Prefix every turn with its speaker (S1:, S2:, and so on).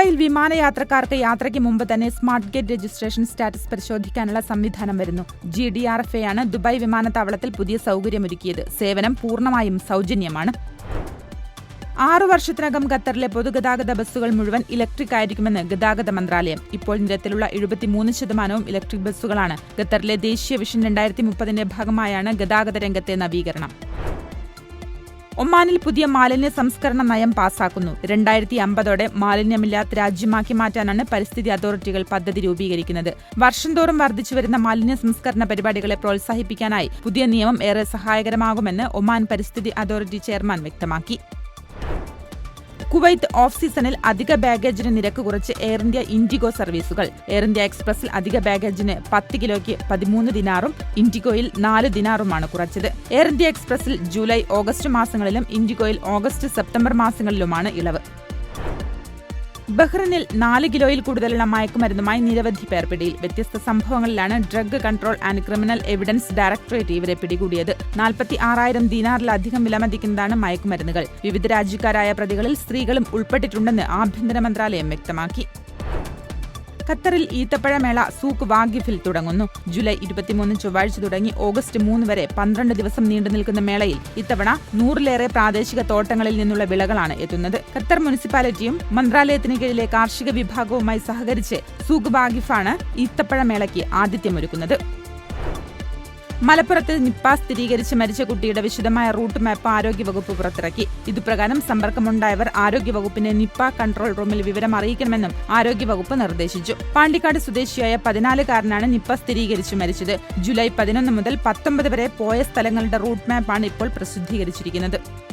S1: ദുബായിൽ വിമാനയാത്രക്കാർക്ക് യാത്രയ്ക്ക് മുമ്പ് തന്നെ സ്മാർട്ട് ഗേറ്റ് രജിസ്ട്രേഷൻ സ്റ്റാറ്റസ് പരിശോധിക്കാനുള്ള സംവിധാനം വരുന്നു. G D R F A ആണ് ദുബായ് വിമാനത്താവളത്തിൽ പുതിയ സൗകര്യമൊരുക്കിയത്. സേവനം പൂർണമായും സൗജന്യമാണ്. ആറു വർഷത്തിനകം ഖത്തറിലെ പൊതുഗതാഗത ബസ്സുകൾ മുഴുവൻ ഇലക്ട്രിക് ആയിരിക്കുമെന്ന് ഗതാഗത മന്ത്രാലയം. ഇപ്പോൾ നിരത്തിലുള്ള എഴുപത്തിമൂന്ന് ശതമാനവും ഇലക്ട്രിക് ബസ്സുകളാണ്. ഖത്തറിലെ ദേശീയ വിഷൻ രണ്ടായിരത്തി മുപ്പതിന്റെ ഭാഗമായാണ് ഗതാഗത രംഗത്തെ നവീകരണം. ഒമാനിൽ പുതിയ മാലിന്യ സംസ്കരണ നയം പാസാക്കുന്നു. രണ്ടായിരത്തി അമ്പതോടെ മാലിന്യമില്ലാത്ത രാജ്യമാക്കി മാറ്റാനാണ് പരിസ്ഥിതി അതോറിറ്റികൾ പദ്ധതി രൂപീകരിക്കുന്നത്. വർഷം തോറും വർദ്ധിച്ചുവരുന്ന മാലിന്യ സംസ്കരണ പരിപാടികളെ പ്രോത്സാഹിപ്പിക്കാനായി പുതിയ നിയമം ഏറെ സഹായകരമാകുമെന്ന് ഒമാൻ പരിസ്ഥിതി അതോറിറ്റി ചെയർമാൻ വ്യക്തമാക്കി. കുവൈത്ത് ഓഫ് സീസണിൽ അധിക ബാഗേജിന് നിരക്ക് കുറച്ച് എയർ ഇന്ത്യ ഇൻഡിഗോ സർവീസുകൾ. എയർ ഇന്ത്യ എക്സ്പ്രസിൽ അധിക ബാഗേജിന് പത്ത് കിലോയ്ക്ക് പതിമൂന്ന് ദിനാറും ഇൻഡിഗോയിൽ നാല് ദിനാറുമാണ് കുറച്ചത്. എയർ ഇന്ത്യ എക്സ്പ്രസിൽ ജൂലൈ ഓഗസ്റ്റ് മാസങ്ങളിലും ഇൻഡിഗോയിൽ ഓഗസ്റ്റ് സെപ്റ്റംബർ മാസങ്ങളിലുമാണ് ഇളവ്. ബഹ്റിനിൽ നാല് കിലോയിൽ കൂടുതലുള്ള മയക്കുമരുന്നുമായി നിരവധി പേർ പിടിയിൽ. വ്യത്യസ്ത സംഭവങ്ങളിലാണ് drug control and criminal evidence directorate ഇവരെ പിടികൂടിയത്. നാൽപ്പത്തി ആറായിരം ദിനാറിലധികം വിലമതിക്കുന്നതാണ് മയക്കുമരുന്നുകൾ. വിവിധ രാജ്യക്കാരായ പ്രതികളിൽ സ്ത്രീകളും ഉൾപ്പെട്ടിട്ടുണ്ടെന്ന് ആഭ്യന്തര മന്ത്രാലയം വ്യക്തമാക്കി. ഖത്തറിൽ ഈത്തപ്പഴമേള സൂക്ക് വാഗിഫിൽ തുടങ്ങുന്നു. ജൂലൈ ഇരുപത്തിമൂന്ന് ചൊവ്വാഴ്ച തുടങ്ങി ഓഗസ്റ്റ് മൂന്ന് വരെ പന്ത്രണ്ട് ദിവസം നീണ്ടു നിൽക്കുന്ന മേളയിൽ ഇത്തവണ നൂറിലേറെ പ്രാദേശിക തോട്ടങ്ങളിൽ നിന്നുള്ള വിളകളാണ് എത്തുന്നത്. ഖത്തർ മുനിസിപ്പാലിറ്റിയും മന്ത്രാലയത്തിന് കീഴിലെ കാർഷിക വിഭാഗവുമായി സഹകരിച്ച് സൂക്ക് വാഗിഫാണ് ഈത്തപ്പഴമേളയ്ക്ക് ആതിഥ്യമൊരുക്കുന്നത്. മലപ്പുറത്ത് നിപ്പ സ്ഥിരീകരിച്ച് മരിച്ച കുട്ടിയുടെ വിശദമായ റൂട്ട് മാപ്പ് ആരോഗ്യവകുപ്പ് പുറത്തിറക്കി. ഇതുപ്രകാരം സമ്പർക്കമുണ്ടായവർ ആരോഗ്യവകുപ്പിന്റെ നിപ്പ കൺട്രോൾ റൂമിൽ വിവരം അറിയിക്കണമെന്നും ആരോഗ്യവകുപ്പ് നിർദ്ദേശിച്ചു. പാണ്ടിക്കാട് സ്വദേശിയായ പതിനാലുകാരനാണ് നിപ്പ സ്ഥിരീകരിച്ച് മരിച്ചത്. ജൂലൈ പതിനൊന്ന് മുതൽ പത്തൊമ്പത് വരെ പോയ സ്ഥലങ്ങളുടെ റൂട്ട് മാപ്പാണ് ഇപ്പോൾ പ്രസിദ്ധീകരിച്ചിരിക്കുന്നത്.